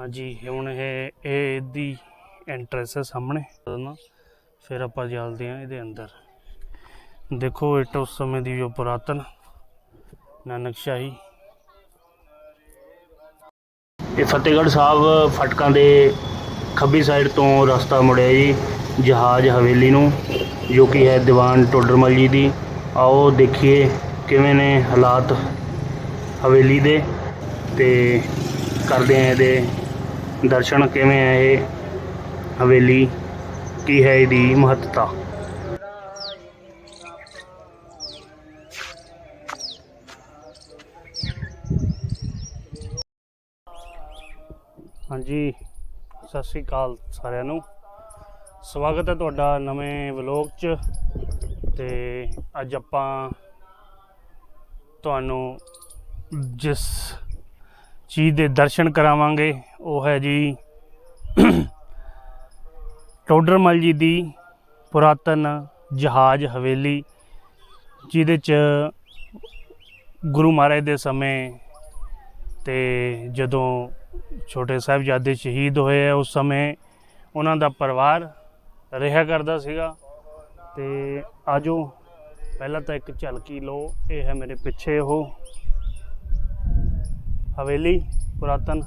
ਹਾਂਜੀ, ਹੁਣ ਇਹ ਇਹ ਦੀ ਐਂਟਰੈਂਸ ਹੈ ਸਾਹਮਣੇ। ਨਾ, ਫਿਰ ਆਪਾਂ ਜਲਦੇ ਹਾਂ ਇਹਦੇ ਅੰਦਰ। ਦੇਖੋ, ਇਹ ਉਸ ਸਮੇਂ ਦੀ ਜੋ ਪੁਰਾਤਨ ਨਾਨਕਸ਼ਾਹੀ ਇਹ ਫਤਿਹਗੜ੍ਹ ਸਾਹਿਬ ਫਟਕਾਂ ਦੇ ਖੱਬੀ ਸਾਈਡ ਤੋਂ ਰਸਤਾ ਮੁੜਿਆ ਜੀ, ਜਹਾਜ਼ ਹਵੇਲੀ ਨੂੰ, ਜੋ ਕਿ ਹੈ ਦੀਵਾਨ ਟੋਡਰਮਲ ਜੀ ਦੀ। ਆਓ ਦੇਖੀਏ ਕਿਵੇਂ ਨੇ ਹਾਲਾਤ ਹਵੇਲੀ ਦੇ ਤੇ ਕਰਦੇ ਆ ਇਹਦੇ ਦਰਸ਼ਨ ਕਿਵੇਂ ਹੈ ਇਹ? ਹਵੇਲੀ, ਕੀ ਹੈ ਇਹਦੀ ਮਹੱਤਤਾ? ਹਾਂਜੀ, ਸਤਿ ਸ੍ਰੀ ਅਕਾਲ ਸਾਰਿਆਂ ਨੂੰ। ਸਵਾਗਤ ਹੈ ਤੁਹਾਡਾ ਨਵੇਂ ਵਲੌਗ 'ਚ ਤੇ ਅੱਜ ਆਪਾਂ ਤੁਹਾਨੂੰ ਜਿਸ ਚੀਜ਼ ਦੇ ਦਰਸ਼ਨ ਕਰਾਵਾਂਗੇ। ਉਹ ਹੈ ਜੀ ਟੋਡਰਮਲ ਜੀ ਦੀ ਪੁਰਾਤਨ ਜਹਾਜ਼ ਹਵੇਲੀ, ਜਿਹਦੇ ਚ ਗੁਰੂ ਮਹਾਰਾਜ ਦੇ ਸਮੇਂ ਤੇ ਜਦੋਂ ਛੋਟੇ ਸਾਹਿਬਜ਼ਾਦੇ ਸ਼ਹੀਦ ਹੋਏ ਆ, ਉਸ ਸਮੇਂ ਉਹਨਾਂ ਦਾ ਪਰਿਵਾਰ ਰਿਹਾ ਕਰਦਾ ਸੀਗਾ। ਤੇ ਆਜੋ, ਪਹਿਲਾਂ ਤਾਂ ਇੱਕ ਝਲਕੀ ਲਓ, ਇਹ ਹੈ ਮੇਰੇ ਪਿੱਛੇ ਉਹ। ਹਵੇਲੀ, ਪੁਰਾਤਨ।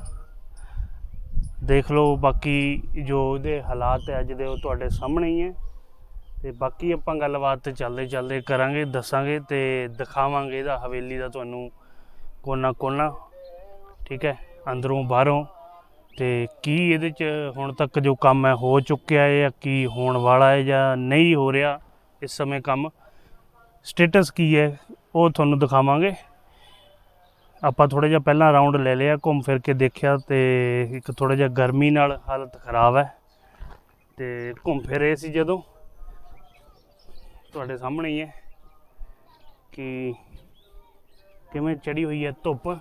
ਦੇਖ ਲਓ ਬਾਕੀ ਜੋ ਇਹਦੇ ਹਾਲਾਤ ਹੈ ਅੱਜ ਦੇ ਉਹ ਤੁਹਾਡੇ ਸਾਹਮਣੇ ਹੀ ਹੈ। ਤੇ ਬਾਕੀ ਆਪਾਂ ਗੱਲਬਾਤ ਤੇ ਚੱਲਦੇ ਚੱਲਦੇ ਕਰਾਂਗੇ, ਦੱਸਾਂਗੇ ਤੇ ਦਿਖਾਵਾਂਗੇ ਇਹਦਾ ਹਵੇਲੀ ਦਾ ਤੁਹਾਨੂੰ ਕੋਨਾ ਕੋਨਾ। ਠੀਕ ਹੈ, ਅੰਦਰੋਂ ਬਾਹਰੋਂ। ਤੇ ਕੀ ਇਹਦੇ ਚ ਹੁਣ ਤੱਕ ਜੋ ਕੰਮ ਹੈ ਹੋ ਚੁੱਕਿਆ ਹੈ ਜਾਂ ਕੀ ਹੋਣ ਵਾਲਾ ਹੈ ਜਾਂ ਨਹੀਂ ਹੋ ਰਿਹਾ ਇਸ ਸਮੇਂ ਕੰਮ? ਸਟੇਟਸ ਕੀ ਹੈ, ਉਹ ਤੁਹਾਨੂੰ ਦਿਖਾਵਾਂਗੇ। ਆਪਾਂ ਥੋੜਾ ਜਿਹਾ ਪਹਿਲਾਂ ਰਾਉਂਡ ਲੈ ਲਿਆ, ਘੁੰਮ ਫਿਰ ਕੇ ਦੇਖਿਆ ਤੇ ਇੱਕ ਥੋੜਾ ਜਿਹਾ ਗਰਮੀ ਨਾਲ ਹਾਲਤ ਖਰਾਬ ਹੈ। ਤੇ ਘੁੰਮ ਫਿਰ ਰਹੇ ਸੀ ਜਦੋਂ। ਤੁਹਾਡੇ ਸਾਹਮਣੇ ਹੀ ਹੈ ਕਿ ਕਿਵੇਂ ਚੜੀ ਹੋਈ ਹੈ ਧੁੱਪ।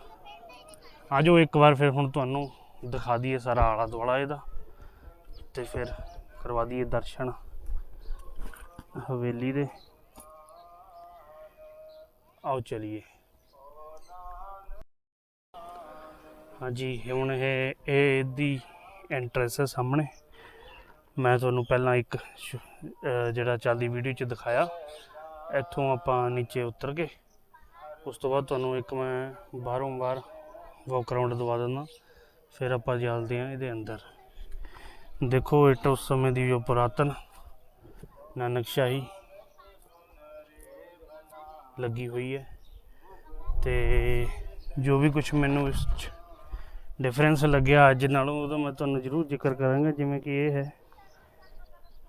ਆਜੋ ਇੱਕ ਵਾਰ ਫਿਰ ਹੁਣ ਤੁਹਾਨੂੰ ਦਿਖਾ ਦਈਏ ਸਾਰਾ ਆਲਾ ਦੁਆਲਾ ਇਹਦਾ। ਤੇ ਫਿਰ ਕਰਵਾ ਦਈਏ ਦਰਸ਼ਨ ਹਵੇਲੀ ਦੇ। ਆਓ ਚਲਿਏ। ਹਾਂਜੀ, ਹੁਣ ਇਹ ਇਹ ਦੀ ਐਂਟਰੈਂਸ ਹੈ ਸਾਹਮਣੇ। ਮੈਂ ਤੁਹਾਨੂੰ ਪਹਿਲਾਂ ਇੱਕ ਜਿਹੜਾ ਚੱਲਦੀ ਵੀਡੀਓ 'ਚ ਦਿਖਾਇਆ। ਇੱਥੋਂ ਆਪਾਂ ਨੀਚੇ ਉਤਰ ਕੇ ਉਸ ਤੋਂ ਬਾਅਦ ਤੁਹਾਨੂੰ ਇੱਕ ਮੈਂ ਬਾਹਰੋਂ ਬਾਹਰ ਵਾਕ ਅਰਾਊਂਡ ਦਵਾ ਦਿੰਦਾ। ਫਿਰ ਆਪਾਂ ਚੱਲਦੇ ਹਾਂ ਇਹਦੇ ਅੰਦਰ। ਦੇਖੋ, ਇਹ ਉਸ ਸਮੇਂ ਦੀ ਜੋ ਪੁਰਾਤਨ ਨਾਨਕਸ਼ਾਹੀ ਲੱਗੀ ਹੋਈ ਹੈ। ਤੇ ਜੋ ਵੀ ਕੁਝ ਮੈਨੂੰ ਇਸ 'ਚ ਡਿਫਰੈਂਸ ਲੱਗਿਆ ਅੱਜ ਨਾਲੋਂ, ਉਹਦਾ ਮੈਂ ਤੁਹਾਨੂੰ ਜ਼ਰੂਰ ਜ਼ਿਕਰ ਕਰਾਂਗਾ, ਜਿਵੇਂ ਕਿ ਇਹ ਹੈ।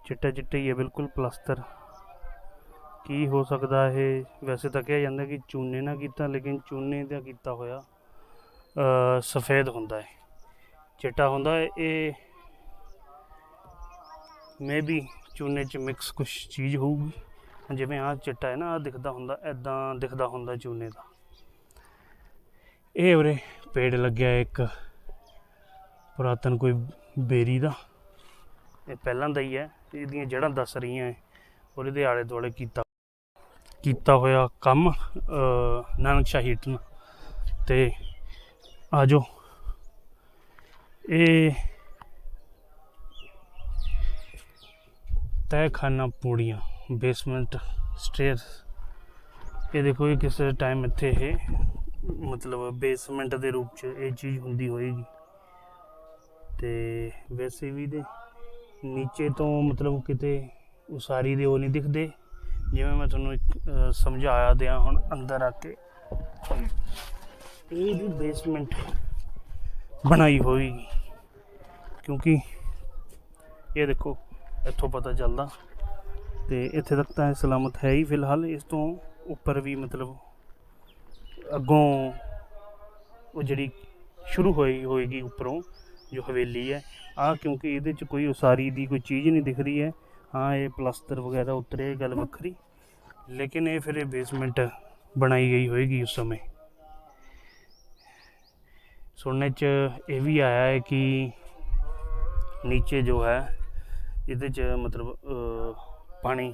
ਚਿੱਟਾ ਚਿੱਟਾ ਹੀ ਹੈ, ਬਿਲਕੁਲ ਪਲਸਤਰ। ਕੀ ਹੋ ਸਕਦਾ ਇਹ? ਵੈਸੇ ਤਾਂ ਕਿਹਾ ਜਾਂਦਾ ਕਿ ਚੂਨੇ ਨਾ ਕੀਤਾ, ਲੇਕਿਨ ਚੂਨੇ ਦਾ ਕੀਤਾ ਹੋਇਆ ਅ ਸਫੇਦ ਹੁੰਦਾ ਹੈ। ਚਿੱਟਾ ਹੁੰਦਾ ਹੈ, ਇਹ ਮੇਬੀ ਚੂਨੇ ਚ ਮਿਕਸ ਕੁਝ ਚੀਜ਼ ਹੋਊਗੀ। ਜਿਵੇਂ ਆਹ ਚਿੱਟਾ ਹੈ ਨਾ ਆ ਦਿਖਦਾ ਹੁੰਦਾ ਐਦਾਂ ਦਿਖਦਾ ਹੁੰਦਾ ਚੂਨੇ ਦਾ। ਇਹ ਉਰੇ ਪੇੜ ਲੱਗਿਆ ਇੱਕ, ਪੁਰਾਤਨ ਕੋਈ ਬੇਰੀ ਦਾ। ਇਹ ਪਹਿਲਾਂ ਦਾ ਹੀ ਹੈ, ਇਹਦੀਆਂ ਜੜ੍ਹਾਂ ਦੱਸ ਰਹੀਆਂ ਹੈ ਔਰ ਇਹਦੇ ਆਲੇ ਦੁਆਲੇ ਕੀਤਾ ਕੀਤਾ ਹੋਇਆ ਕੰਮ ਨਾਨਕ ਸ਼ਾਹੀ ਹਿੱਟ ਨਾਲ। ਤੇ ਆਜੋ। ਇਹ ਤਹਿਖਾਨਾ ਪੂੜੀਆਂ ਬੇਸਮੈਂਟ ਸਟੇਅਰਸ ਇਹ ਦੇਖੋ ਇਹ ਕਿਸੇ ਟਾਈਮ ਇੱਥੇ ਇਹ ਮਤਲਬ ਬੇਸਮੈਂਟ ਦੇ ਰੂਪ ਚ ਇਹ ਚੀਜ਼ ਹੁੰਦੀ ਹੋਏਗੀ। ਤੇ ਵੈਸੇ ਵੀ ਦੇ ਨੀਚੇ ਤੋਂ ਮਤਲਬ ਕਿਤੇ ਉਸਾਰੀ ਦੇ ਉਹ ਨਹੀਂ ਦਿਖਦੇ। ਜਿਵੇਂ ਮੈਂ ਤੁਹਾਨੂੰ ਇੱਕ ਸਮਝਾਇਆ ਦਿਆਂ ਹੁਣ ਅੰਦਰ ਆ ਕੇ। ਇਹ ਦੀ ਬੇਸਮੈਂਟ ਬਣਾਈ ਹੋਈ ਕਿਉਂਕਿ ਇਹ ਦੇਖੋ, ਇੱਥੋਂ ਪਤਾ ਚੱਲਦਾ। ਤੇ ਇੱਥੇ ਤੱਕ ਤਾਂ ਇਹ ਸਲਾਮਤ ਹੈ ਹੀ ਫਿਲਹਾਲ। ਇਸ ਤੋਂ ਉੱਪਰ ਵੀ ਮਤਲਬ ਅੱਗੋਂ ਉਹ ਜਿਹੜੀ ਸ਼ੁਰੂ ਹੋਈ ਹੋਏਗੀ ਉੱਪਰੋਂ, ਜੋ ਹਵੇਲੀ ਹੈ ਆ ਕਿਉਂਕਿ ਇਹਦੇ ਚ ਕੋਈ ਉਸਾਰੀ ਦੀ ਕੋਈ ਚੀਜ਼ ਨਹੀਂ ਦਿਖ ਰਹੀ ਹੈ। ਹਾਂ, ਇਹ ਪਲਸਤਰ ਵਗੈਰਾ ਉਤਰੇ, ਇਹ ਗੱਲ ਵੱਖਰੀ। ਲੇਕਿਨ ਇਹ ਫਿਰ ਇਹ ਬੇਸਮੈਂਟ ਬਣਾਈ ਗਈ ਹੋਏਗੀ ਉਸ ਸਮੇਂ। ਸੁਣਨੇ ਚ ਇਹ ਵੀ ਆਇਆ ਹੈ ਕਿ ਨੀਚੇ ਜੋ ਹੈ, ਇਹਦੇ ਚ ਮਤਲਬ ਪਾਣੀ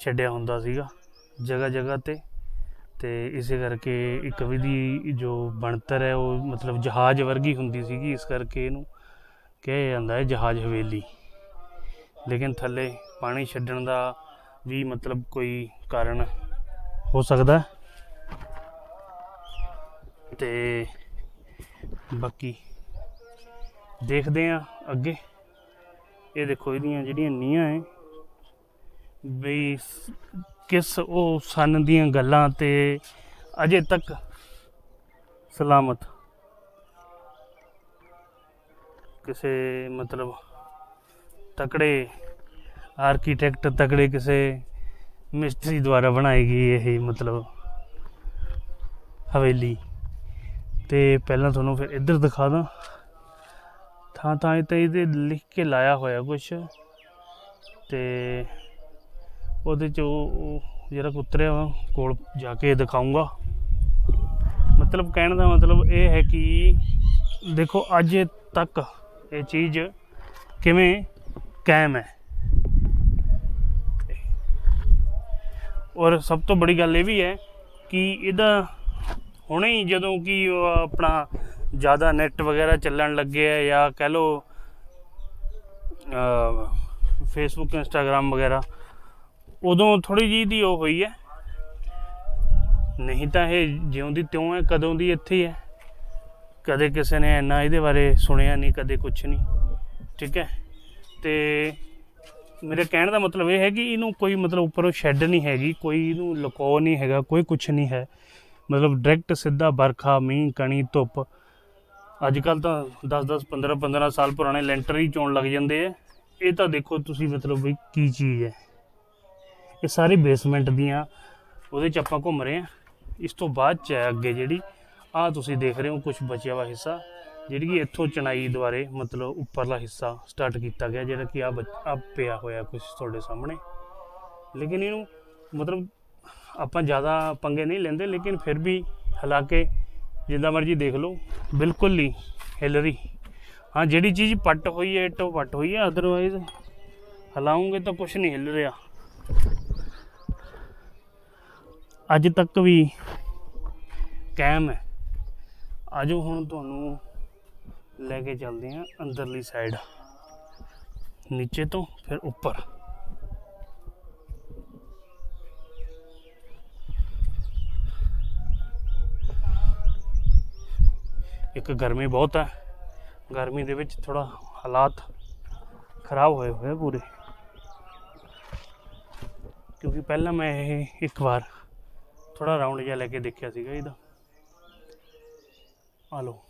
ਛੱਡਿਆ ਹੁੰਦਾ ਸੀਗਾ ਜਗ੍ਹਾ ਜਗ੍ਹਾ ਤੇ। ਤੇ ਇਸੇ ਕਰਕੇ ਇੱਕ ਵਿਧੀ ਜੋ ਬਣਤਰ ਹੈ, ਉਹ ਮਤਲਬ ਜਹਾਜ਼ ਵਰਗੀ ਹੁੰਦੀ ਸੀਗੀ, ਇਸ ਕਰਕੇ ਇਹਨੂੰ ਕਿਹਾ ਜਾਂਦਾ ਹੈ ਜਹਾਜ਼ ਹਵੇਲੀ ਲੇਕਿਨ ਥੱਲੇ ਪਾਣੀ ਛੱਡਣ ਦਾ ਵੀ ਮਤਲਬ ਕੋਈ ਕਾਰਨ ਹੋ ਸਕਦਾ ਹੈ। ਤੇ ਬਾਕੀ ਦੇਖਦੇ ਆ ਅੱਗੇ ਇਹ ਦੇਖੋ, ਇਹਦੀਆਂ ਜਿਹੜੀਆਂ ਨੀਹਾਂ ਹੈ ਵੀ ਕਿਸ ਉਹ ਸਨ ਦੀਆਂ ਗੱਲਾਂ ਤੇ ਅਜੇ ਤੱਕ ਸਲਾਮਤ? ਕਿਸੇ ਮਤਲਬ ਤਕੜੇ ਆਰਕੀਟੈਕਟ ਤਕੜੇ ਕਿਸੇ ਮਿਸਤਰੀ ਦੁਆਰਾ ਬਣਾਈ ਗਈ ਇਹ ਮਤਲਬ ਹਵੇਲੀ। ਤੇ ਪਹਿਲਾਂ ਤੁਹਾਨੂੰ ਫਿਰ ਇੱਧਰ ਦਿਖਾ ਦਾਂ। ਥਾਂ ਥਾਂ ਤੇ ਇਹਦੇ ਲਿਖ ਕੇ ਲਾਇਆ ਹੋਇਆ ਕੁਛ। ਤੇ ਉਹਦੇ ਚ ਉਹ ਜਿਹੜਾ ਉਤਰਿਆ ਵਾ, ਕੋਲ ਜਾ ਕੇ ਦਿਖਾਉਂਗਾ ਮਤਲਬ ਕਹਿਣ ਦਾ ਮਤਲਬ ਇਹ ਹੈ ਕਿ ਦੇਖੋ, ਅੱਜ ਤੱਕ ਇਹ ਚੀਜ਼ ਕਿਵੇਂ ਕਾਇਮ ਹੈ। ਔਰ ਸਭ ਤੋਂ ਬੜੀ ਗੱਲ ਇਹ ਵੀ ਹੈ ਕਿ ਇਹਦਾ ਹੁਣੇ ਹੀ ਜਦੋਂ ਕਿ ਆਪਣਾ ਜ਼ਿਆਦਾ ਨੈਟ ਵਗੈਰਾ ਚੱਲਣ ਲੱਗੇ ਹੈ ਜਾਂ ਕਹਿ ਲਓ ਫੇਸਬੁੱਕ ਇੰਸਟਾਗ੍ਰam ਵਗੈਰਾ ਉਦੋਂ ਥੋੜੀ ਜਿਹੀ ਦੀ ਉਹ ਹੋਈ ਹੈ। ਨਹੀਂ ਤਾਂ ਇਹ ਜਿਉਂਦੀ ਤਿਉਂ ਹੈ, ਕਦੋਂ ਦੀ ਇੱਥੇ ਹੈ। ਕਦੇ ਕਿਸੇ ਨੇ ਇੰਨਾ ਇਹਦੇ ਬਾਰੇ ਸੁਣਿਆ ਨਹੀਂ, ਕਦੇ ਕੁਝ ਨਹੀਂ। ਠੀਕ ਹੈ। ਤੇ ਮੇਰੇ ਕਹਿਣ ਦਾ ਮਤਲਬ ਇਹ ਹੈ ਕਿ ਇਹਨੂੰ ਕੋਈ ਮਤਲਬ ਉੱਪਰੋਂ ਸ਼ੈੱਡ ਨਹੀਂ ਹੈਗੀ, ਕੋਈ ਇਹਨੂੰ ਲੁਕੋ ਨਹੀਂ ਹੈਗਾ, ਕੋਈ ਕੁਝ ਨਹੀਂ ਹੈ। ਮਤਲਬ ਡਾਇਰੈਕਟ ਸਿੱਧਾ ਬਰਖਾ ਮੀਂਹ, ਕਣੀ, ਧੁੱਪ। ਅੱਜ ਕੱਲ ਤਾਂ 10 10 15 15 ਸਾਲ ਪੁਰਾਣੇ ਲੈਂਟਰ ਹੀ ਚੋਣ ਲੱਗ ਜਾਂਦੇ ਆ। ਇਹ ਤਾਂ ਦੇਖੋ ਤੁਸੀਂ ਮਤਲਬ ਵੀ ਕੀ ਚੀਜ਼ ਹੈ। ਇਹ ਸਾਰੇ ਬੇਸਮੈਂਟ ਦੀਆਂ, ਉਹਦੇ ਚ ਆਪਾਂ ਘੁੰਮ ਰਹੇ ਆ ਇਸ ਤੋਂ ਬਾਅਦ ਚ ਹੈ ਅੱਗੇ ਜਿਹੜੀ ਆ ਤੁਸੀਂ ਦੇਖ ਰਹੇ ਹੋ ਕੁਝ ਬਚਿਆ ਵਾ ਹਿੱਸਾ, ਜਿਹੜੀ ਕਿ ਇੱਥੋਂ ਚਣਾਈ ਦੁਆਰੇ ਮਤਲਬ ਉੱਪਰਲਾ ਹਿੱਸਾ ਸਟਾਰਟ ਕੀਤਾ ਗਿਆ, ਜਿਹੜਾ ਕਿ ਆ ਆ ਪਿਆ ਹੋਇਆ ਕੁਝ ਤੁਹਾਡੇ ਸਾਹਮਣੇ। ਲੇਕਿਨ ਇਹਨੂੰ ਮਤਲਬ ਆਪਾਂ ਜ਼ਿਆਦਾ ਪੰਗੇ ਨਹੀਂ ਲੈਂਦੇ, ਲੇਕਿਨ ਫਿਰ ਵੀ ਹਾਲਾਂਕਿ ਜਿੱਦਾਂ ਮਰਜ਼ੀ ਦੇਖ ਲਓ, ਬਿਲਕੁਲ ਹੀ ਹਿੱਲ ਰਹੀ ਹਾਂ, ਜਿਹੜੀ ਚੀਜ਼ ਪੱਟ ਹੋਈ ਹੈ ਇੱਟੋਂ ਪੱਟ ਹੋਈ ਹੈ ਅਦਰਵਾਈਜ਼ ਹਲਾਉਂਗੇ ਤਾਂ ਕੁਝ ਨਹੀਂ ਹਿੱਲ ਰਿਹਾ। ਅੱਜ ਤੱਕ ਵੀ ਕਾਇਮ ਹੈ। ਆਜੋ ਹੁਣ ਤੁਹਾਨੂੰ ਲੈ ਕੇ ਚੱਲਦੇ ਹਾਂ ਅੰਦਰਲੀ ਸਾਈਡ ਨੀਚੇ ਤੋਂ ਫਿਰ ਉੱਪਰ। ਇੱਕ ਗਰਮੀ ਬਹੁਤ ਹੈ। ਗਰਮੀ ਦੇ ਵਿੱਚ ਥੋੜਾ ਹਾਲਾਤ ਖਰਾਬ ਹੋਏ ਹੋਏ ਪੂਰੇ। ਕਿਉਂਕਿ ਪਹਿਲਾਂ ਮੈਂ ਇਹ ਇੱਕ ਵਾਰ ਥੋੜਾ ਰਾਉਂਡ ਜਿਹਾ ਲੈ ਕੇ ਦੇਖਿਆ ਸੀਗਾ ਇਹਦਾ। ਆ ਲਓ।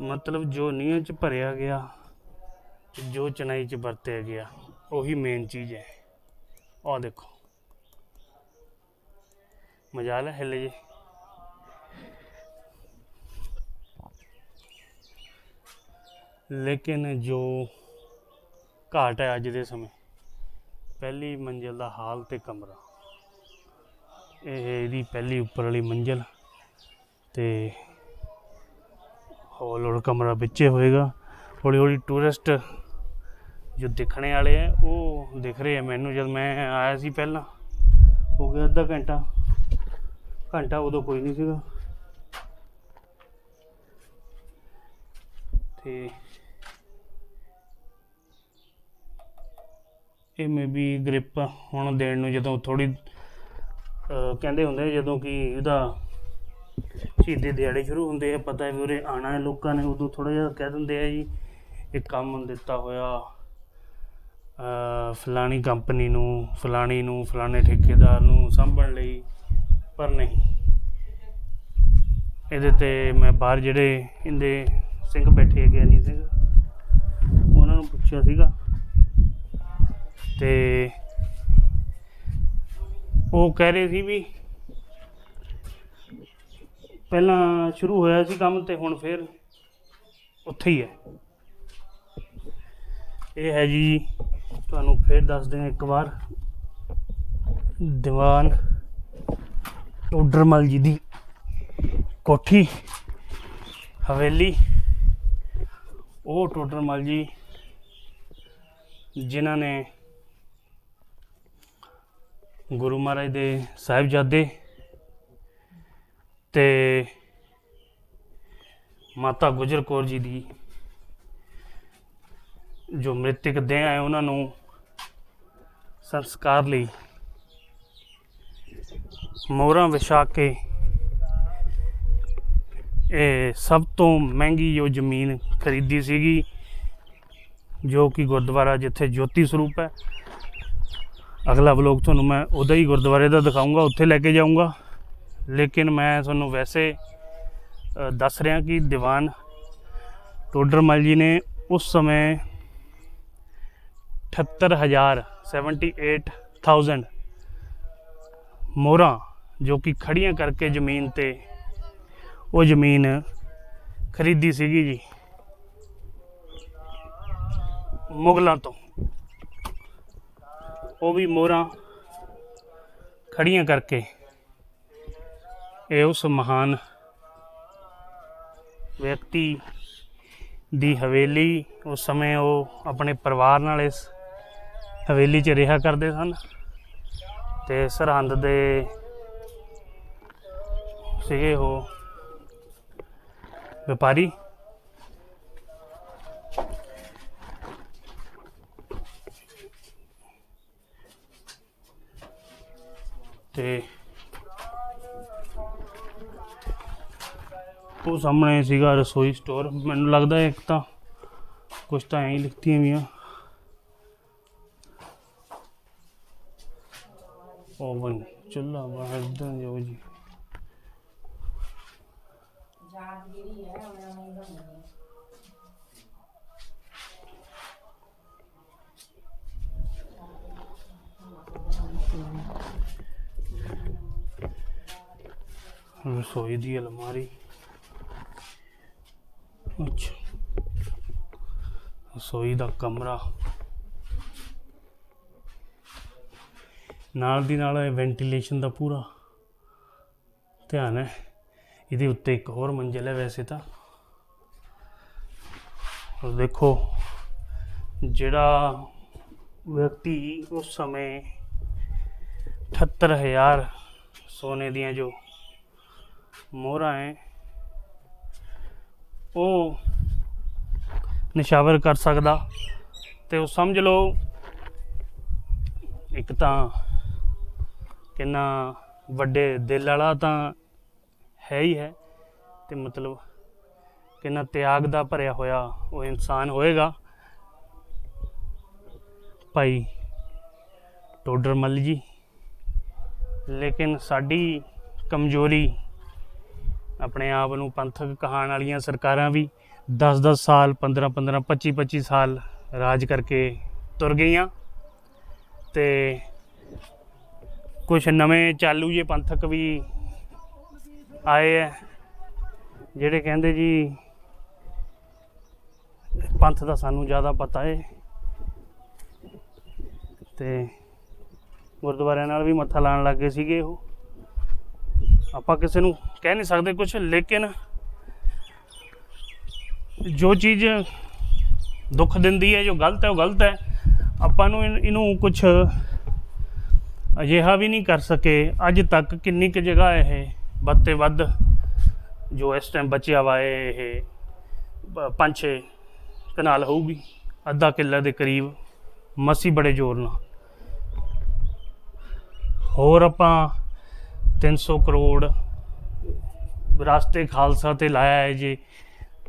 ਮਤਲਬ ਜੋ ਨੀਹਾਂ ਚ ਭਰਿਆ ਗਿਆ, ਜੋ ਚਨਾਈ ਚ ਵਰਤਿਆ ਗਿਆ, ਉਹੀ ਮੇਨ ਚੀਜ਼ ਹੈ। ਆਹ ਦੇਖੋ। ਮਜਾਲ ਹੈ ਹਿੱਲ ਜੇ। ਲੇਕਿਨ ਜੋ ਘਾਟ ਹੈ ਅੱਜ ਦੇ ਸਮੇਂ ਪਹਿਲੀ ਮੰਜ਼ਿਲ ਦਾ ਹਾਲ ਤੇ ਕਮਰਾ। ਇਹ ਇਹਦੀ ਪਹਿਲੀ ਉੱਪਰ ਵਾਲੀ ਮੰਜ਼ਿਲ ਤੇ ਹੌਲ ਔਰ ਕਮਰਾ ਵਿੱਚੇ ਹੋਏਗਾ। ਹੌਲੀ ਹੌਲੀ ਟੂਰਿਸਟ ਜੋ ਦਿਖਣੇ ਵਾਲੇ ਆ, ਉਹ ਦਿਖ ਰਹੇ ਆ ਮੈਨੂੰ ਜਦ ਮੈਂ ਆਇਆ ਸੀ ਪਹਿਲਾਂ। ਹੋ ਗਿਆ ਅੱਧਾ ਘੰਟਾ। ਘੰਟਾ ਉਦੋਂ ਕੋਈ ਨਹੀਂ ਸੀਗਾ। ਤੇ ਇਹ ਮੇਬੀ ਵੀ ਗ੍ਰਿਪ ਹੁਣ ਦੇਣ ਨੂੰ ਜਦੋਂ ਥੋੜੀ ਕਹਿੰਦੇ ਹੁੰਦੇ ਜਦੋਂ ਕਿ ਇਹਦਾ ਸ਼ਹੀਦੀ ਦਿਹਾੜੇ ਸ਼ੁਰੂ ਹੁੰਦੇ ਆ, ਪਤਾ ਵੀ ਉਰੇ ਆਣਾ ਹੈ ਲੋਕਾਂ ਨੇ, ਉਦੋਂ ਥੋੜਾ ਜਿਹਾ ਕਹਿ ਦਿੰਦੇ ਆ ਜੀ, ਇਹ ਕੰਮ ਦਿੱਤਾ ਹੋਇਆ ਫਲਾਣੀ ਕੰਪਨੀ ਨੂੰ, ਫਲਾਣੀ ਨੂੰ, ਫਲਾਣੇ ਠੇਕੇਦਾਰ ਨੂੰ ਸਾਂਭਣ ਲਈ, ਪਰ ਨਹੀਂ। ਇਹਦੇ ਤੇ ਮੈਂ ਬਾਹਰ ਜਿਹੜੇ ਇਹਦੇ ਸਿੰਘ ਬੈਠੇ ਹੈਗੇ ਨਹੀਂ ਸਿੰਘ, ਉਹਨਾਂ ਨੂੰ ਪੁੱਛਿਆ ਸੀਗਾ। ਤੇ ਉਹ ਕਹਿ ਰਹੇ ਸੀ ਵੀ ਪਹਿਲਾਂ ਸ਼ੁਰੂ ਹੋਇਆ ਸੀ ਕੰਮ ਤੇ ਹੁਣ ਫੇਰ ਉੱਥੇ ਹੀ ਹੈ। ਇਹ ਹੈ ਜੀ, ਤੁਹਾਨੂੰ ਫੇਰ ਦੱਸਦੇ ਦਿਆਂ ਇੱਕ ਵਾਰ, ਦੀਵਾਨ ਟੋਡਰਮਲ ਜੀ ਦੀ ਕੋਠੀ, ਹਵੇਲੀ। ਉਹ ਟੋਡਰਮਲ ਜੀ ਜਿਨ੍ਹਾਂ ਨੇ ਗੁਰੂ ਮਹਾਰਾਜ ਦੇ ਸਾਹਿਬਜ਼ਾਦੇ ਤੇ ਮਾਤਾ ਗੁਜਰ ਕੌਰ ਜੀ ਦੀ ਜੋ ਮ੍ਰਿਤਕ ਦੇਹ ਹੈ, ਉਹਨਾਂ ਨੂੰ ਸੰਸਕਾਰ ਲਈ ਮੋਹਰਾਂ ਵਿਛਾ ਕੇ ਇਹ ਸਭ ਤੋਂ ਮਹਿੰਗੀ ਜੋ ਜ਼ਮੀਨ ਖਰੀਦੀ ਸੀਗੀ, ਜੋ ਕਿ ਗੁਰਦੁਆਰਾ ਜਿੱਥੇ ਜੋਤੀ ਸਰੂਪ ਹੈ ਅਗਲਾ ਵਲੋਗ ਤੁਹਾਨੂੰ ਮੈਂ ਉਹਦਾ ਹੀ ਗੁਰਦੁਆਰੇ ਦਾ ਦਿਖਾਊਂਗਾ, ਉੱਥੇ ਲੈ ਕੇ ਜਾਊਂਗਾ। ਲੇਕਿਨ ਮੈਂ ਤੁਹਾਨੂੰ ਵੈਸੇ ਦੱਸ ਰਿਹਾ ਕਿ ਦੀਵਾਨ ਟੋਡਰਮਲ ਜੀ ਨੇ ਉਸ ਸਮੇਂ 78000 78000 ਮੋਹਰਾਂ ਜੋ ਕਿ ਖੜੀਆਂ ਕਰਕੇ ਜ਼ਮੀਨ ਤੇ ਉਹ ਜ਼ਮੀਨ ਖਰੀਦੀ ਸੀਗੀ ਜੀ, ਮੁਗਲਾਂ ਤੋਂ। ਉਹ ਵੀ ਮੋਹਰਾਂ ਖੜੀਆਂ ਕਰਕੇ। ਇਹ ਉਸ ਮਹਾਨ ਵਿਅਕਤੀ ਦੀ ਹਵੇਲੀ, ਉਸ ਸਮੇਂ ਉਹ ਆਪਣੇ ਪਰਿਵਾਰ ਨਾਲ ਇਸ ਹਵੇਲੀ 'ਚ ਰਿਹਾ ਕਰਦੇ ਸਨ ਤੇ ਸਰਹੰਦ ਦੇ ਸੀਗੇ ਉਹ ਵਪਾਰੀ। ਤੇ ਉਹ ਸਾਹਮਣੇ ਸੀਗਾ ਰਸੋਈ ਸਟੋਰ ਮੈਨੂੰ ਲੱਗਦਾ ਇੱਕ ਤਾਂ ਕੁਝ ਤਾਂ ਐਂ ਹੀ ਲਿਖਤੀਆਂ ਵੀਆਂ। ਓਵਨ, ਚੁੱਲ੍ਹਾ ਬਾਹਰ ਦਾ ਜੋ। ਜੀ ਰਸੋਈ ਦੀ ਅਲਮਾਰੀ। ਅੱਛਾ। ਰਸੋਈ ਦਾ ਕਮਰਾ। ਨਾਲ ਦੀ ਨਾਲ ਵੈਂਟੀਲੇਸ਼ਨ ਦਾ ਪੂਰਾ ਧਿਆਨ ਹੈ। ਇਹਦੇ ਉੱਤੇ ਇੱਕ ਹੋਰ ਮੰਜ਼ਿਲ ਹੈ ਵੈਸੇ ਤਾਂ। ਔਰ ਦੇਖੋ, ਜਿਹੜਾ ਵਿਅਕਤੀ ਉਸ ਸਮੇਂ 78000 ਸੋਨੇ ਦੀਆਂ ਜੋ ਮੋਹਰਾਂ ਹੈ। ਉਹ ਨਿਸ਼ਾਵਰ ਕਰ ਸਕਦਾ। ਤੇ ਉਹ ਸਮਝ ਲਓ, ਇੱਕ ਤਾਂ ਕਿੰਨਾ ਵੱਡੇ ਦਿਲ ਵਾਲਾ ਤਾਂ ਹੈ ਹੀ ਹੈ। ਤੇ ਮਤਲਬ ਕਿੰਨਾ ਤਿਆਗ ਦਾ ਭਰਿਆ ਹੋਇਆ ਉਹ ਇਨਸਾਨ ਹੋਏਗਾ। ਭਾਈ ਟੋਡਰ ਮੱਲ ਜੀ, ਲੇਕਿਨ ਸਾਡੀ ਕਮਜ਼ੋਰੀ ਆਪਣੇ ਆਪ ਨੂੰ ਪੰਥਕ ਕਹਾਣ ਵਾਲੀਆਂ ਸਰਕਾਰਾਂ ਵੀ 10-10 ਸਾਲ 15-15 25-25 ਸਾਲ ਰਾਜ ਕਰਕੇ ਤੁਰ ਗਈਆਂ ਤੇ ਕੁਝ ਨਵੇਂ ਚਾਲੂ ਜੇ ਪੰਥਕ ਵੀ ਆਏ ਐ, ਜਿਹੜੇ ਕਹਿੰਦੇ ਜੀ ਪੰਥ ਦਾ ਸਾਨੂੰ ਜ਼ਿਆਦਾ ਪਤਾ ਏ ਤੇ ਗੁਰਦੁਆਰਿਆਂ ਨਾਲ ਵੀ ਮੱਥਾ ਲਾਣ ਲੱਗੇ ਸੀਗੇ ਉਹ। ਆਪਾਂ ਕਿਸੇ ਨੂੰ ਕਹਿ ਨਹੀਂ ਸਕਦੇ ਕੁਝ ਲੇਕਿਨ ਜੋ ਚੀਜ਼ ਦੁੱਖ ਦਿੰਦੀ ਹੈ, ਜੋ ਗਲਤ ਹੈ, ਉਹ ਗਲਤ ਹੈ। ਆਪਾਂ ਨੂੰ ਇਹਨੂੰ ਕੁਝ ਅਜਿਹਾ ਵੀ ਨਹੀਂ ਕਰ ਸਕੇ। ਅੱਜ ਤੱਕ ਕਿੰਨੀ ਕੁ ਜਗ੍ਹਾ ਇਹ ਵੱਧ ਤੇ ਵੱਧ ਜੋ ਇਸ ਟਾਈਮ ਬਚਿਆ ਵਾ ਇਹ ਇਹ ਪੰਜ ਛੇ ਕਨਾਲ ਹੋਊਗੀ। ਅੱਧਾ ਕਿੱਲਾ ਦੇ ਕਰੀਬ ਮਸੀ ਬੜੇ ਜ਼ੋਰ ਨਾਲ। ਹੋਰ ਆਪਾਂ 300 ਕਰੋੜ ਵਿਰਾਸਤੇ ਖਾਲਸਾ ਤੇ ਲਾਇਆ ਹੈ ਜੀ।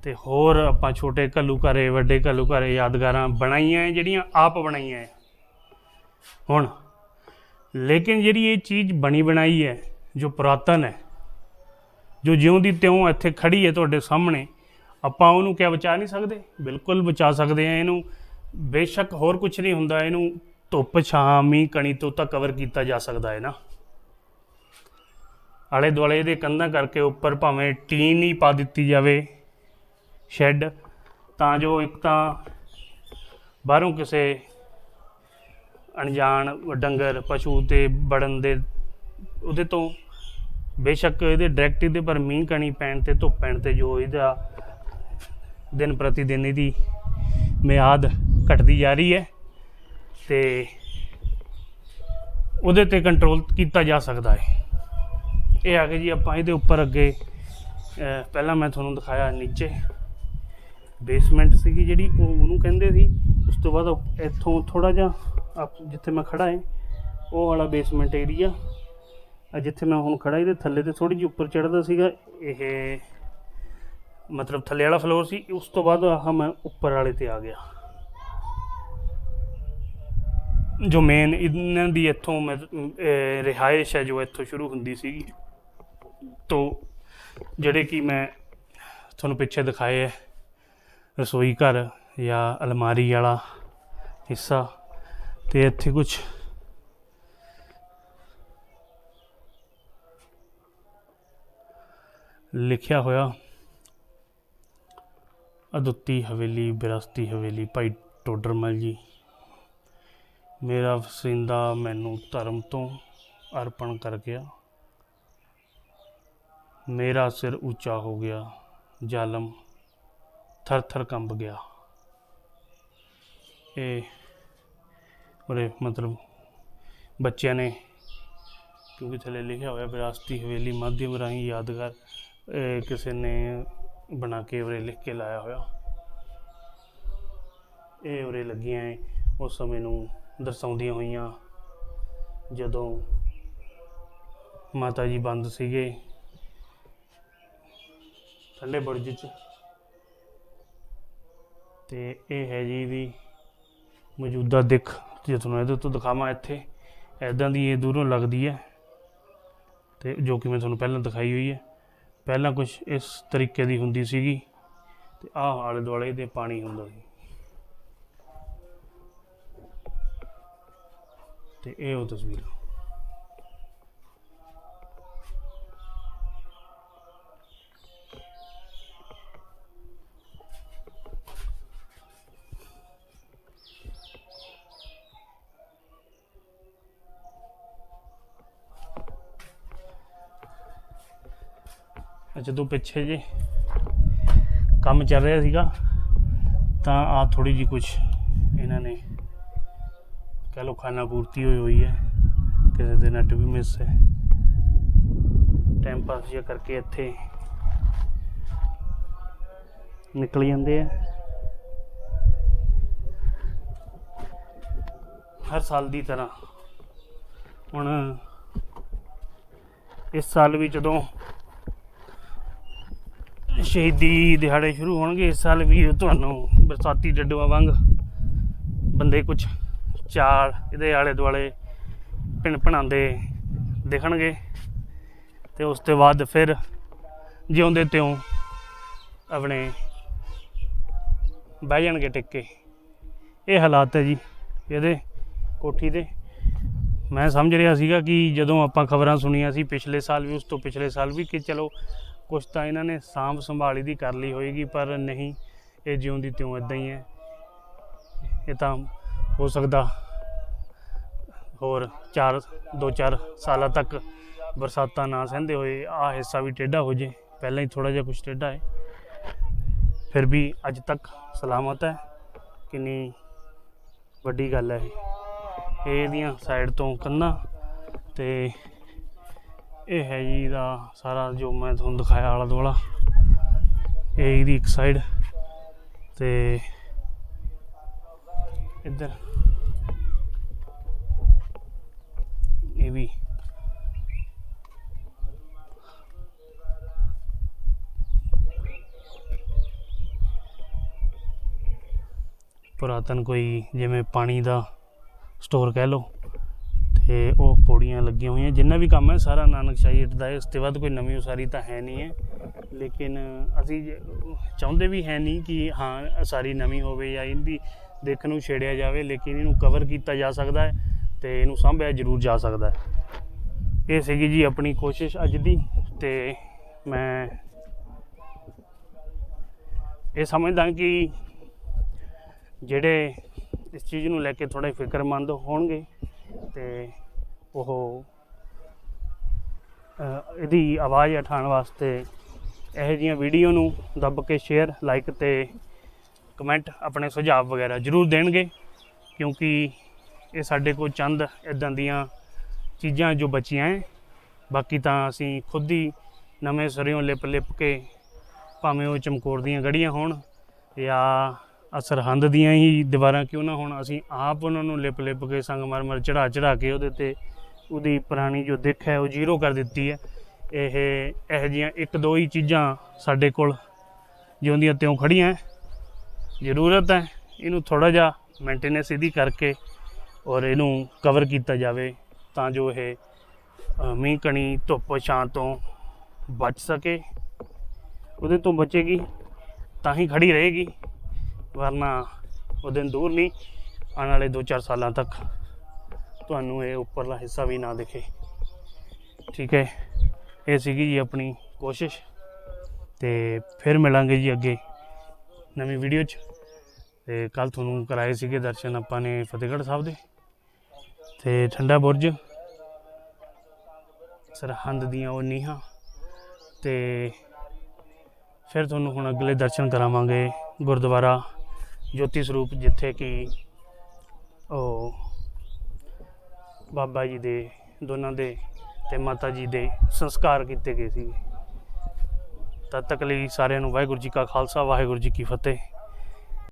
ਤੇ ਹੋਰ ਆਪਾਂ ਛੋਟੇ ਘੱਲੂ ਘਰੇ ਵੱਡੇ ਘੱਲੂ ਘਰੇ ਯਾਦਗਾਰਾਂ ਬਣਾਈਆਂ ਹੈ, ਜਿਹੜੀਆਂ ਆਪ ਬਣਾਈਆਂ ਹੈ। ਹੁਣ, ਲੇਕਿਨ ਜਿਹੜੀ ਇਹ ਚੀਜ਼ ਬਣੀ ਬਣਾਈ ਹੈ, ਜੋ ਪੁਰਾਤਨ ਹੈ, ਜੋ ਜਿਉਂ ਦੀ ਤਿਉਂ ਇੱਥੇ ਖੜੀ ਹੈ ਤੁਹਾਡੇ ਸਾਹਮਣੇ, ਆਪਾਂ ਉਹਨੂੰ ਕਿਆ ਬਚਾ ਨਹੀਂ ਸਕਦੇ? ਬਿਲਕੁਲ ਬਚਾ ਸਕਦੇ ਆ ਇਹਨੂੰ। ਬੇਸ਼ੱਕ ਹੋਰ ਕੁਝ ਨਹੀਂ ਹੁੰਦਾ, ਇਹਨੂੰ ਧੁੱਪ, ਛਾਂ, ਮੀਂਹ, ਕਣੀ ਤੋਂ ਤਾਂ ਕਵਰ ਕੀਤਾ ਜਾ ਸਕਦਾ ਹੈ ਨਾ। ਆਲੇ ਦੁਆਲੇ ਦੇ ਕੰਧਾਂ ਕਰਕੇ ਉੱਪਰ ਭਾਵੇਂ ਟੀਨ ਹੀ ਪਾ ਦਿੱਤੀ ਜਾਵੇ ਸ਼ੈੱਡ, ਤਾਂ ਜੋ ਇੱਕ ਤਾਂ ਬਾਹਰੋਂ ਕਿਸੇ ਅਣਜਾਣ ਡੰਗਰ, ਪਸ਼ੂ ਤੇ ਵੜਨ ਦੇ ਉਹਦੇ ਤੋਂ ਬੇਸ਼ੱਕ ਇਹਦੇ ਡਾਇਰੈਕਟ ਇਹਦੇ ਪਰ ਮੀਂਹ ਕਣੀ ਪੈਣ ਤੇ, ਧੁੱਪ ਪੈਣ ਤੇ ਜੋ ਇਹਦਾ ਦਿਨ ਪ੍ਰਤੀ ਦਿਨ ਇਹਦੀ ਮਿਆਦ ਘਟਦੀ ਜਾ ਰਹੀ ਹੈ ਤੇ ਉਹਦੇ ਤੇ ਕੰਟਰੋਲ ਕੀਤਾ ਜਾ ਸਕਦਾ ਹੈ। ਇਹ ਆ ਗਏ ਜੀ ਆਪਾਂ ਇਹਦੇ ਉੱਪਰ ਅੱਗੇ ਪਹਿਲਾਂ ਮੈਂ ਤੁਹਾਨੂੰ ਦਿਖਾਇਆ ਨੀਚੇ। ਬੇਸਮੈਂਟ ਸੀਗੀ ਜਿਹੜੀ, ਉਹ ਉਹਨੂੰ ਕਹਿੰਦੇ ਸੀ। ਉਸ ਤੋਂ ਬਾਅਦ ਇੱਥੋਂ ਥੋੜਾ ਜਿਹਾ ਆਪ- ਜਿੱਥੇ ਮੈਂ ਖੜਾ ਹਾਂ ਉਹ ਵਾਲਾ ਬੇਸਮੈਂਟ ਏਰੀਆ ਆ ਜਿੱਥੇ ਮੈਂ ਹੁਣ ਖੜਾ ਇਹਦੇ ਥੱਲੇ ਤੇ ਥੋੜੀ ਜਿਹੀ ਉੱਪਰ ਚੜਦਾ ਸੀਗਾ, ਇਹ ਮਤਲਬ ਥੱਲੇ ਵਾਲਾ ਫਲੋਰ ਸੀ। ਉਸ ਤੋਂ ਬਾਅਦ ਆਹ ਮੈਂ ਉੱਪਰ ਵਾਲੇ ਤੇ ਆ ਗਿਆ। ਜੋ ਮੇਨ ਇਹਨਾਂ ਦੀ ਇੱਥੋਂ ਮੈਂ ਰਿਹਾਇਸ਼ ਹੈ, ਜੋ ਇੱਥੋਂ ਸ਼ੁਰੂ ਹੁੰਦੀ ਸੀਗੀ। ਤੋਂ ਜਿਹੜੇ ਕਿ ਮੈਂ ਤੁਹਾਨੂੰ ਪਿੱਛੇ ਦਿਖਾਏ ਹੈ, ਰਸੋਈ ਘਰ ਜਾਂ ਅਲਮਾਰੀ ਵਾਲਾ ਹਿੱਸਾ ਤੇ ਇੱਥੇ ਕੁਝ ਲਿਖਿਆ ਹੋਇਆ, ਅਦੁੱਤੀ ਹਵੇਲੀ, ਵਿਰਾਸਤੀ ਹਵੇਲੀ, ਭਾਈ ਟੋਡਰਮਲ ਜੀ। ਮੇਰਾ ਵਸਿੰਦਾ ਮੈਨੂੰ ਧਰਮ ਤੋਂ ਅਰਪਣ ਕਰ ਗਿਆ। ਮੇਰਾ ਸਿਰ ਉੱਚਾ ਹੋ ਗਿਆ, ਜ਼ਾਲਮ ਥਰ ਥਰ ਕੰਬ ਗਿਆ। ਇਹ ਉਹਦੇ ਮਤਲਬ ਬੱਚਿਆਂ ਨੇ, ਕਿਉਂਕਿ ਥੱਲੇ ਲਿਖਿਆ ਹੋਇਆ ਵਿਰਾਸਤੀ ਹਵੇਲੀ ਮਾਧਿਅਮ ਰਾਹੀਂ ਯਾਦਗਾਰ ਕਿਸੇ ਨੇ ਬਣਾ ਕੇ ਉਰੇ ਲਿਖ ਕੇ ਲਾਇਆ ਹੋਇਆ। ਇਹ ਉਰੇ ਲੱਗੀਆਂ ਏ, ਉਸ ਸਮੇਂ ਨੂੰ ਦਰਸਾਉਂਦੀਆਂ ਹੋਈਆਂ। ਜਦੋਂ ਮਾਤਾ ਜੀ ਬੰਦ ਸੀਗੇ ਠੰਡੇ ਬੁਰਜ 'ਚ। ਤੇ ਇਹ ਹੈ ਜੀ ਦੀ ਮੌਜੂਦਾ ਦਿੱਖ, ਜੇ ਤੁਹਾਨੂੰ ਇਹਦੇ ਤੋਂ ਦਿਖਾਵਾਂ ਇੱਥੇ ਐਦਾਂ ਦੀ ਇਹ ਦੂਰੋਂ ਲੱਗਦੀ ਹੈ। ਤੇ ਜੋ ਕਿ ਮੈਂ ਤੁਹਾਨੂੰ ਪਹਿਲਾਂ ਦਿਖਾਈ ਹੋਈ ਹੈ। ਪਹਿਲਾਂ ਕੁਝ ਇਸ ਤਰੀਕੇ ਦੀ ਹੁੰਦੀ ਸੀਗੀ। ਤੇ ਆਹ ਆਲੇ ਦੁਆਲੇ ਦੇ ਪਾਣੀ ਹੁੰਦਾ ਸੀ। ਤੇ ਇਹ ਉਹ ਤਸਵੀਰ। ਜਦੋਂ ਪਿੱਛੇ ਜੇ ਕੰਮ ਚੱਲ ਰਿਹਾ ਸੀਗਾ, ਤਾਂ ਆ ਥੋੜੀ ਜੀ ਕੁਝ ਇਹਨਾਂ ਨੇ ਕਹ ਲੋ ਖਾਣਾ ਪੂਰਤੀ ਹੋਈ ਹੋਈ ਹੈ, ਕਿਸੇ ਦੇ ਨੈਟ ਵੀ ਮਿਸ ਹੈ। ਟਾਈਮ ਪਾਸ ਜਿਹਾ ਕਰਕੇ ਇੱਥੇ ਨਿਕਲ ਜਾਂਦੇ ਆ। ਹਰ ਸਾਲ ਦੀ ਤਰ੍ਹਾਂ ਹੁਣ ਇਸ ਸਾਲ ਵੀ ਜਦੋਂ ਸ਼ਹੀਦੀ ਦਿਹਾੜੇ ਸ਼ੁਰੂ ਹੋਣਗੇ ਇਸ ਸਾਲ ਵੀ ਤੁਹਾਨੂੰ ਬਰਸਾਤੀ ਡੱਡੂਆਂ ਵਾਂਗ। ਬੰਦੇ ਕੁਝ ਚਾਲ ਇਹਦੇ ਆਲੇ ਦੁਆਲੇ ਪਿੰਡ ਭਣਾਉਂਦੇ ਦਿਖਣਗੇ ਤੇ ਉਸ ਤੋਂ ਬਾਅਦ ਫਿਰ ਜਿਉਂਦੇ ਤਿਉਂ ਆਪਣੇ ਬਹਿ ਜਾਣਗੇ ਟਿੱਕੇ ਇਹ ਹਾਲਾਤ ਹੈ ਜੀ ਇਹਦੇ ਕੋਠੀ ਦੇ ਮੈਂ ਸਮਝ ਰਿਹਾ ਸੀਗਾ ਕਿ ਜਦੋਂ ਆਪਾਂ ਖਬਰਾਂ ਸੁਣੀਆਂ ਸੀ ਪਿਛਲੇ ਸਾਲ ਵੀ, ਉਸ ਤੋਂ ਪਿਛਲੇ ਸਾਲ ਵੀ ਕਿ ਚਲੋ ਕੁਛ ਤਾਂ ਇਹਨਾਂ ਨੇ ਸਾਂਭ ਸੰਭਾਲੀ ਦੀ ਕਰ ਲਈ ਹੋਏਗੀ, ਪਰ ਨਹੀਂ, ਇਹ ਜਿਉਂਦੀ ਤਿਉਂ ਇਦਾਂ ਹੀ ਹੈ। ਇਹ ਤਾਂ ਹੋ ਸਕਦਾ ਹੋਰ 4 2-4 ਸਾਲਾਂ ਤੱਕ ਬਰਸਾਤਾਂ ਨਾ ਸਹਿੰਦੇ ਹੋਏ ਆ ਹਿੱਸਾ ਵੀ ਟੇਢਾ ਹੋ ਜੇ। ਪਹਿਲਾਂ ਹੀ ਥੋੜਾ ਜਿਹਾ ਕੁਝ ਟੇਢਾ ਹੈ। ਫਿਰ ਵੀ ਅੱਜ ਤੱਕ ਸਲਾਮਤ ਹੈ, ਕਿੰਨੀ ਵੱਡੀ ਗੱਲ ਹੈ ਇਹ। ਇਹਦੀਆਂ ਸਾਈਡ ਤੋਂ ਕੰਨਾਂ ਤੇ ਇਹ ਹੈ ਜੀ ਇਹਦਾ ਸਾਰਾ ਜੋ ਮੈਂ ਤੁਹਾਨੂੰ ਦਿਖਾਇਆ ਆਲਾ ਦੁਆਲਾ। ਇਹ ਇਹਦੀ ਇੱਕ ਸਾਈਡ ਤੇ ਇੱਧਰ ਇਹ ਵੀ। ਪੁਰਾਤਨ ਕੋਈ ਜਿਵੇਂ ਪਾਣੀ ਦਾ ਸਟੋਰ ਕਹਿ ਲਓ, ਤੇ ਉਹ ਪੌੜੀਆਂ ਲੱਗੀਆਂ ਹੋਈਆਂ, ਜਿੰਨਾ ਵੀ ਕੰਮ ਹੈ ਸਾਰਾ ਨਾਨਕਸ਼ਾਹੀ ਇੱਟ ਦਾ ਹੈ ਇਸ ਤੋਂ ਵੱਧ ਕੋਈ ਨਵੀਂ ਉਸਾਰੀ ਤਾਂ ਹੈ ਨਹੀਂ ਹੈ। ਲੇਕਿਨ ਅਸੀਂ ਚਾਹੁੰਦੇ ਵੀ ਹੈ ਨਹੀਂ ਕਿ ਹਾਂ ਸਾਰੀ ਨਵੀਂ ਹੋਵੇ ਜਾਂ ਇਹਦੀ ਦੇਖਣ ਨੂੰ ਛੇੜਿਆ ਜਾਵੇ, ਲੇਕਿਨ ਇਹਨੂੰ ਕਵਰ ਕੀਤਾ ਜਾ ਸਕਦਾ ਹੈ ਤੇ ਇਹਨੂੰ ਸਾਂਭਿਆ ਜ਼ਰੂਰ ਜਾ ਸਕਦਾ ਹੈ। ਇਹ ਸੀਗੀ ਜੀ ਆਪਣੀ ਕੋਸ਼ਿਸ਼ ਅੱਜ ਦੀ ਤੇ ਮੈਂ ਇਹ ਸਮਝਦਾ ਕਿ ਜਿਹੜੇ ਇਸ ਚੀਜ਼ ਨੂੰ ਲੈ ਕੇ ਥੋੜੇ ਫਿਕਰਮੰਦ ਹੋਣਗੇ ਤੇ ਉਹ ਇਹਦੀ ਆਵਾਜ਼ ਉਠਾਉਣ ਵਾਸਤੇ ਇਹੋ ਜਿਹੀਆਂ ਵੀਡੀਓ ਨੂੰ ਦੱਬ ਕੇ ਸ਼ੇਅਰ ਲਾਈਕ ਤੇ ਕਮੈਂਟ ਆਪਣੇ ਸੁਝਾਅ ਵਗੈਰਾ ਜ਼ਰੂਰ ਦੇਣਗੇ, ਕਿਉਂਕਿ ਇਹ ਸਾਡੇ ਕੋਲ ਚੰਦ ਇਦਾਂ ਦੀਆਂ ਚੀਜ਼ਾਂ ਜੋ ਬਚੀਆਂ ਹੈ ਬਾਕੀ ਤਾਂ ਅਸੀਂ ਖੁਦ ਹੀ ਨਵੇਂ ਸਿਰਿਓਂ ਲਿਪ ਲਿਪ ਕੇ ਭਾਵੇਂ ਉਹ ਚਮਕੌਰ ਦੀਆਂ ਗੜੀਆਂ ਹੋਣ ਜਾਂ ਅਸਰਹੰਦ ਦੀਆਂ ਹੀ ਦੀਵਾਰਾਂ ਕਿਉਂ ਨਾ ਹੋਣ, ਅਸੀਂ ਆਪ ਉਹਨਾਂ ਨੂੰ ਲਿਪ ਲਿਪ ਕੇ ਸੰਗਮਰਮਰ ਚੜਾ ਚੜਾ ਕੇ ਉਹਦੇ ਤੇ ਉਹਦੀ ਪੁਰਾਣੀ ਜੋ ਦਿੱਖ ਹੈ ਉਹ ਜ਼ੀਰੋ ਕਰ ਦਿੱਤੀ ਹੈ। ਇਹ ਇਹੋ ਜਿਹੀਆਂ ਇੱਕ ਦੋ ਹੀ ਚੀਜ਼ਾਂ ਸਾਡੇ ਕੋਲ ਜਿਉਂਦੀਆਂ ਤਿਉਂ ਖੜੀਆਂ ਹੈ। ਜ਼ਰੂਰਤ ਹੈ ਇਹਨੂੰ ਥੋੜਾ ਜਿਹਾ ਮੇਨਟੇਨੈਂਸ ਇਹਦੀ ਕਰਕੇ ਔਰ ਇਹਨੂੰ ਕਵਰ ਕੀਤਾ ਜਾਵੇ ਤਾਂ ਜੋ ਇਹ ਮੀਂਹ ਕਣੀ, ਧੁੱਪ ਛਾਂ ਤੋਂ ਬਚ ਸਕੇ। ਉਹਦੇ ਤੋਂ ਬਚੇਗੀ ਤਾਂ ਹੀ ਖੜੀ ਰਹੇਗੀ, ਵਰਨਾ ਉਹ ਦਿਨ ਦੂਰ ਨਹੀਂ, ਆਉਣ ਵਾਲੇ 2-4 ਸਾਲਾਂ ਤੱਕ ਤੁਹਾਨੂੰ ਇਹ ਉੱਪਰਲਾ ਹਿੱਸਾ ਵੀ ਨਾ ਦਿਖੇ। ਠੀਕ ਹੈ? ਇਹ ਸੀਗੀ ਜੀ ਆਪਣੀ ਕੋਸ਼ਿਸ਼। ਤੇ ਫਿਰ ਮਿਲਾਂਗੇ ਜੀ ਅੱਗੇ ਨਵੀਂ ਵੀਡੀਓ 'ਚ। ਤੇ ਕੱਲ ਤੁਹਾਨੂੰ ਕਰਾਏ ਸੀਗੇ ਦਰਸ਼ਨ ਆਪਾਂ ਨੇ ਫਤਿਹਗੜ੍ਹ ਸਾਹਿਬ ਦੇ। ਤੇ ਠੰਡਾ ਬੁਰਜ। ਸਰਹੰਦ ਦੀਆਂ ਉਹ ਨੀਹਾਂ। ਤੇ ਫਿਰ ਤੁਹਾਨੂੰ ਹੁਣ ਅਗਲੇ ਦਰਸ਼ਨ ਕਰਾਵਾਂਗੇ ਗੁਰਦੁਆਰਾ ਜੋਤੀ ਸਰੂਪ, ਜਿੱਥੇ ਕਿ ਉਹ ਬਾਬਾ ਜੀ ਦੇ, ਦੋਨਾਂ ਦੇ ਤੇ ਮਾਤਾ ਜੀ ਦੇ ਸੰਸਕਾਰ ਕੀਤੇ ਗਏ ਸੀ ਤਦ ਤੱਕ ਲਈ ਸਾਰਿਆਂ ਨੂੰ ਵਾਹਿਗੁਰੂ ਜੀ ਕਾ ਖਾਲਸਾ, ਵਾਹਿਗੁਰੂ ਜੀ ਕੀ ਫਤਿਹ।